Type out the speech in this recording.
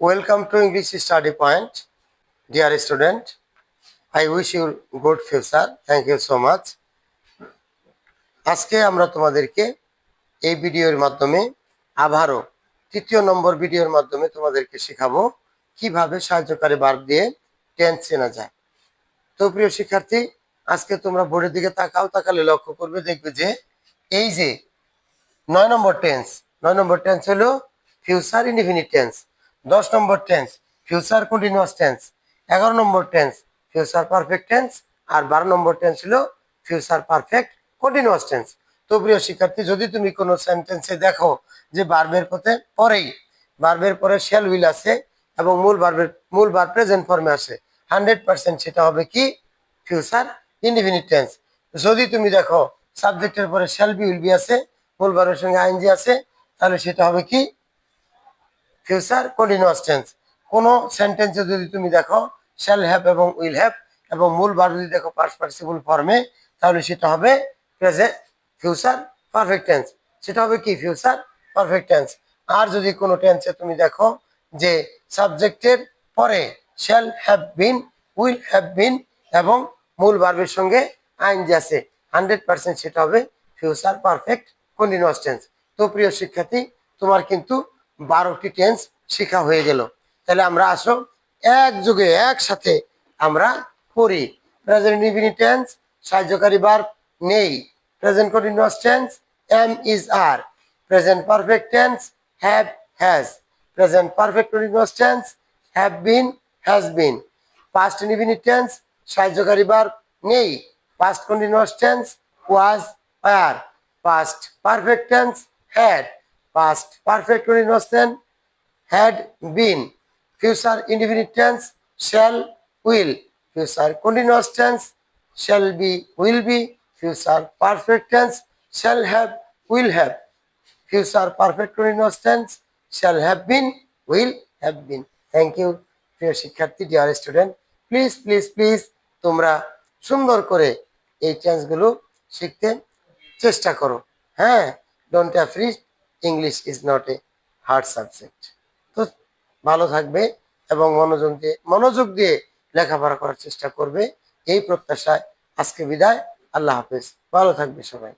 Welcome to English Study Point, dear student. I wish you good future. Thank you so much. আজকে আমরা তোমাদেরকে এই ভিডিওর মাধ্যমে আবারও তৃতীয় নম্বর ভিডিওর মাধ্যমে তোমাদেরকে শেখাবো কীভাবে সাহায্যকারী বার্ব দিয়ে টেন্স চেনা যায় তো প্রিয় শিক্ষার্থী আজকে তোমরা বোর্ডের দিকে তাকাও তাকালে লক্ষ্য করবে দেখবে যে এই যে নয় নম্বর টেন্স নয় নম্বর টেন্স হলো ফিউচার ইনডিফিনিট টেন্স দশ নম্বর টেন্স ফিউচার কন্টিনিউয়াস টেন্স এগারো নম্বর টেন্স ফিউচার পারফেক্ট টেন্স আর বারো নম্বর টেন্স ছিল ফিউচার পারফেক্ট কন্টিনিউয়াস টেন্স তো প্রিয় শিক্ষার্থী, যদি তুমি কোনো সেন্টেন্সে দেখো যে বার্বের পথে পরেই বার্বের পরে শেল উইল আছে এবং মূল বার্বের মূল বার প্রেজেন্ট ফর্মে আসে হান্ড্রেড পার্সেন্ট সেটা হবে কি? ফিউচার ইনডিফিনিট টেন্স যদি তুমি দেখো সাবজেক্টের পরে শেল বি উইল বি আছে মূল বারের সঙ্গে আইনজি আছে তাহলে সেটা হবে কি? Future continuous tense. কোন সেন্টেন্সে যদি তুমি দেখো শ্যাল হ্যাভ এবং উইল হ্যাভ এবং মূল বার যদি দেখো পার্স পার্টিসিপল ফর্মে তাহলে সেটা হবে প্রেজেন্ট ফিউচার পারফেক্ট টেন্স সেটা হবে কি? ফিউচার পারফেক্ট টেন্স আর যদি কোনো টেন্সে তুমি দেখো যে সাবজেক্টের পরে shall have been will have been এবং মূল ভার্বের সঙ্গে আইন যে আছে হান্ড্রেড পার্সেন্ট সেটা হবে ফিউচার পারফেক্ট কন্টিনিউয়াস টেন্স তো প্রিয় শিক্ষার্থী, তোমার কিন্তু বারোটি টেন্স শেখা হয়ে গেল। তাহলে আমরা আসো, এক যুগে একসাথে আমরা পড়ি। প্রেজেন্ট ইনফিনিট টেন্স সাহায্যকারী বার নেই। Present continuous tense am is are present perfect tense have has present perfect continuous tense have been has been past infinite tense সাহায্যকারী বার নেই। Past continuous tense was R past perfect tense had past perfect continuous tense had been future indefinite tense shall will future continuous tense shall be will be future perfect tense shall have will have future perfect continuous tense shall have been will have been thank you প্রিয় শিক্ষার্থী dear student please please please তোমরা সুন্দর করে এই টেন্সগুলো শিখতে চেষ্টা করো হ্যাঁ don't afraid English is not a hard subject তো ভালো থাকবে এবং মনোযোগ দিয়ে মনোযোগ দিয়ে লেখাপড়া করার চেষ্টা করবে। এই প্রত্যাশায় আজকে বিদায়। আল্লাহ হাফেজ। ভালো থাকবে সবাই।